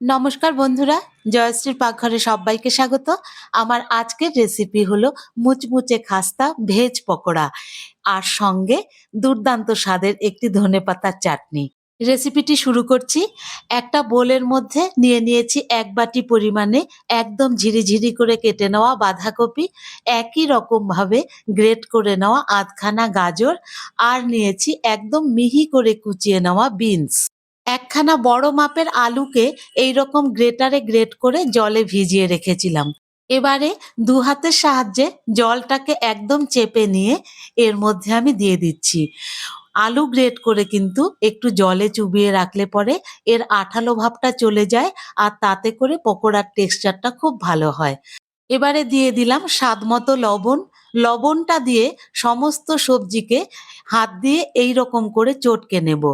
নমস্কার বন্ধুরা, জয়শ্রীর পাকঘরে সবাইকে স্বাগত। আমার আজকের রেসিপি হলো মুচমুচে খাস্তা ভেজ পকোড়া আর সঙ্গে দুর্দান্ত স্বাদের একটি ধনেপাতার চাটনি। রেসিপিটি শুরু করছি। একটা বোলের মধ্যে নিয়ে নিয়েছি এক বাটি পরিমাণে একদম ঝিরিঝিরি করে কেটে নেওয়া বাঁধাকপি, একই রকমভাবে গ্রেট করে নেওয়া আধখানা গাজর আর নিয়েছি একদম মিহি করে কুচিয়ে নেওয়া বিনস একখানা বড় মাপের আলুকে এই রকম গ্রেটারে গ্রেট করে জলে ভিজিয়ে রেখেছিলাম। এবারে দু হাতের সাহায্যে জলটাকে একদম চেপে নিয়ে এর মধ্যে আমি দিয়ে দিচ্ছি। আলু গ্রেট করে কিন্তু একটু জলে চুবিয়ে রাখলে পরে এর আঠালো ভাবটা চলে যায় আর তাতে করে পকোড়ার টেক্সচারটা খুব ভালো হয়। এবারে দিয়ে দিলাম স্বাদ মতো লবণ লবণটা দিয়ে সমস্ত সবজিকে হাত দিয়ে এই রকম করে চটকে নেব।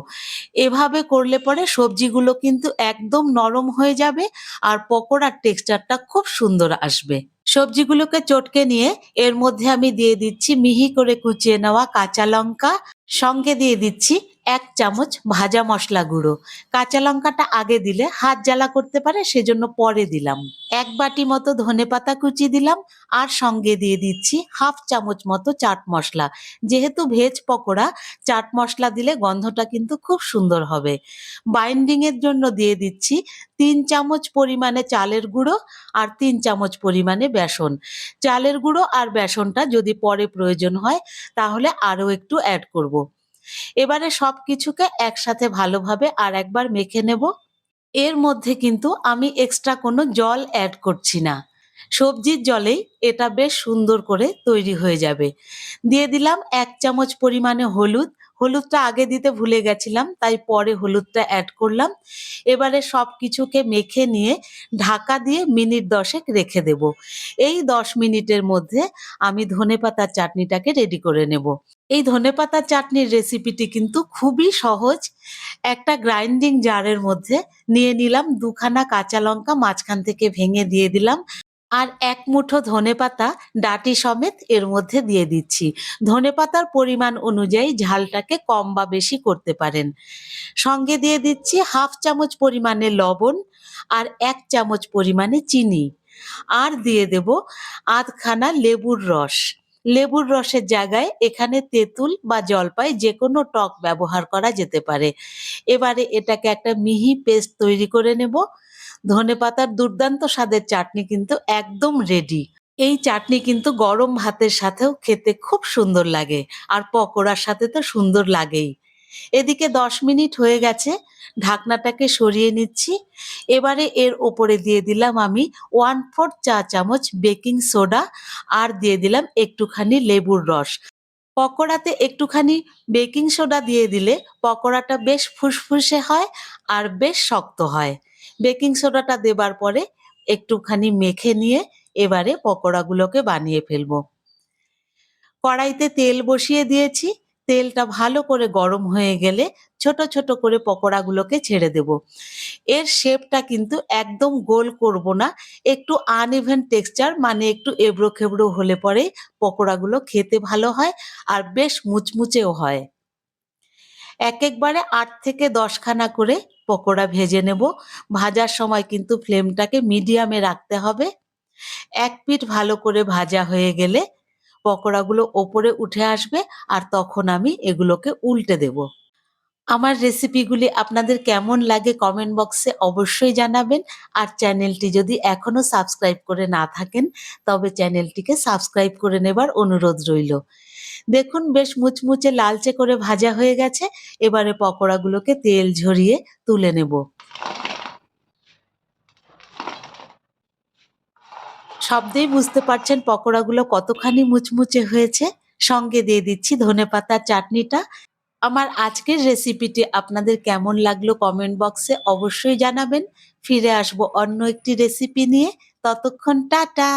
এভাবে করলে পরে সবজিগুলো কিন্তু একদম নরম হয়ে যাবে আর পকোড়ার টেক্সচারটা খুব সুন্দর আসবে। সবজিগুলোকে চটকে নিয়ে এর মধ্যে আমি দিয়ে দিচ্ছি মিহি করে কুচিয়ে নেওয়া কাঁচা লঙ্কা, সঙ্গে দিয়ে দিচ্ছি এক চামচ ভাজা মশলা গুঁড়ো। কাঁচা লঙ্কাটা আগে দিলে হাত জ্বালা করতে পারে, সেজন্য পরে দিলাম। এক বাটি মতো ধনে পাতা কুচি দিলাম, আর সঙ্গে দিয়ে দিচ্ছি হাফ চামচ মতো চাট মশলা। যেহেতু ভেজ পকোড়া, চাট মশলা দিলে গন্ধটা কিন্তু খুব সুন্দর হবে। বাইন্ডিং এর জন্য দিয়ে দিচ্ছি তিন চামচ পরিমাণে চালের গুঁড়ো আর তিন চামচ পরিমাণে বেসন। চালের গুঁড়ো আর বেসনটা যদি পরে প্রয়োজন হয়, তাহলে আরও একটু অ্যাড করব। এবারে সব কিছুকে একসাথে ভালোভাবে আর একবার মেখে নেব। এর মধ্যে কিন্তু আমি এক্সট্রা কোনো জল অ্যাড করছি না। সবজির জলেই এটা বেশ সুন্দর করে তৈরি হয়ে যাবে। দিয়ে দিলাম এক চামচ পরিমাণে হলুদ। হলুদটা আগে দিতে ভুলে গেছিলাম, তাই পরে হলুদটা অ্যাড করলাম। এবারে সব কিছুকে মেখে নিয়ে ঢাকা দিয়ে মিনিট দশেক রেখে দেব। এই দশ মিনিটের মধ্যে আমি ধনেপাতার চাটনিটাকে রেডি করে নেব। এই ধনেপাতার চাটনির রেসিপিটি কিন্তু খুবই সহজ। একটা গ্রাইন্ডিং জারের মধ্যে নিয়ে নিলাম, দুখানা কাঁচা লঙ্কা মাঝখান থেকে ভেঙে দিয়ে দিলাম আর এক মুঠো ধনেপাতা ডাটি সমেত এর মধ্যে দিয়ে দিচ্ছি। ধনেপাতার পরিমাণ অনুযায়ী ঝালটাকে কম বা বেশি করতে পারেন। সঙ্গে দিয়ে দিচ্ছি হাফ চামচ পরিমাণে লবণ আর এক চামচ পরিমাণে চিনি। আর দিয়ে দেব আধখানা লেবুর রস। লেবুর রসের জায়গায় এখানে তেঁতুল বা জলপাই যে কোনো টক ব্যবহার করা যেতে পারে। এবারে এটাকে একটা মিহি পেস্ট তৈরি করে নেব। ধনেপাতার দুর্দান্ত স্বাদের চাটনি কিন্তু একদম রেডি এই চাটনি কিন্তু গরম ভাতের সাথেও খেতে খুব সুন্দর লাগে, আর পকোড়ার সাথে তো সুন্দর লাগেই। এদিকে দশ মিনিট হয়ে গেছে ঢাকনাটাকে সরিয়ে নিচ্ছি। এবারে এর ওপরে দিয়ে দিলাম আমি ওয়ান ফোর চা চামচ বেকিং সোডা আর দিয়ে দিলাম একটুখানি লেবুর রস। পকোড়াতে একটুখানি বেকিং সোডা দিয়ে দিলে পকোড়াটা বেশ ফুসফুসে হয় আর বেশ শক্ত হয়। বেকিং সোডাটা দেবার পরে একটুখানি মেখে নিয়ে এবারে পকোড়াগুলোকে বানিয়ে ফেলব। কড়াইতে তেল বসিয়ে দিয়েছি। তেলটা ভালো করে গরম হয়ে গেলে ছোট ছোট করে পকোড়াগুলোকে ছেড়ে দেব। এর শেপটা কিন্তু একদম গোল করব না। একটু আনইভেন টেক্সচার মানে একটু এবড়ো খেবড়ো হলে পরে পকোড়াগুলো খেতে ভালো হয় আর বেশ মুচমুচেও হয়। এক একবারে আট থেকে দশখানা করে পকোড়া ভেজে নেব। ভাজার সময় কিন্তু ফ্লেমটাকে মিডিয়ামে রাখতে হবে। এক পিঠ ভালো করে ভাজা হয়ে গেলে পকোড়াগুলো ওপরে উঠে আসবে আর তখন আমি এগুলোকে উল্টে দেব। আমার রেসিপিগুলি আপনাদের কেমন লাগে কমেন্ট বক্সে অবশ্যই জানাবেন। আর চ্যানেলটি যদি এখনও সাবস্ক্রাইব করে না থাকেন, তবে চ্যানেলটিকে সাবস্ক্রাইব করে নেবার অনুরোধ রইল। দেখুন, বেশ মুচমুচে লালচে করে ভাজা হয়ে গেছে। এবারে পকোড়াগুলোকে তেল ঝরিয়ে তুলে নেব। শব্দেই বুঝতে পারছেন পকোড়াগুলো কতখানি মুচমুচে হয়েছে। সঙ্গে দিয়ে দিচ্ছি ধনে পাতার চাটনিটা। আমার আজকের রেসিপিটি আপনাদের কেমন লাগল কমেন্ট বক্সে অবশ্যই জানাবেন। ফিরে আসব অন্য একটি রেসিপি নিয়ে। ততক্ষণ টাটা!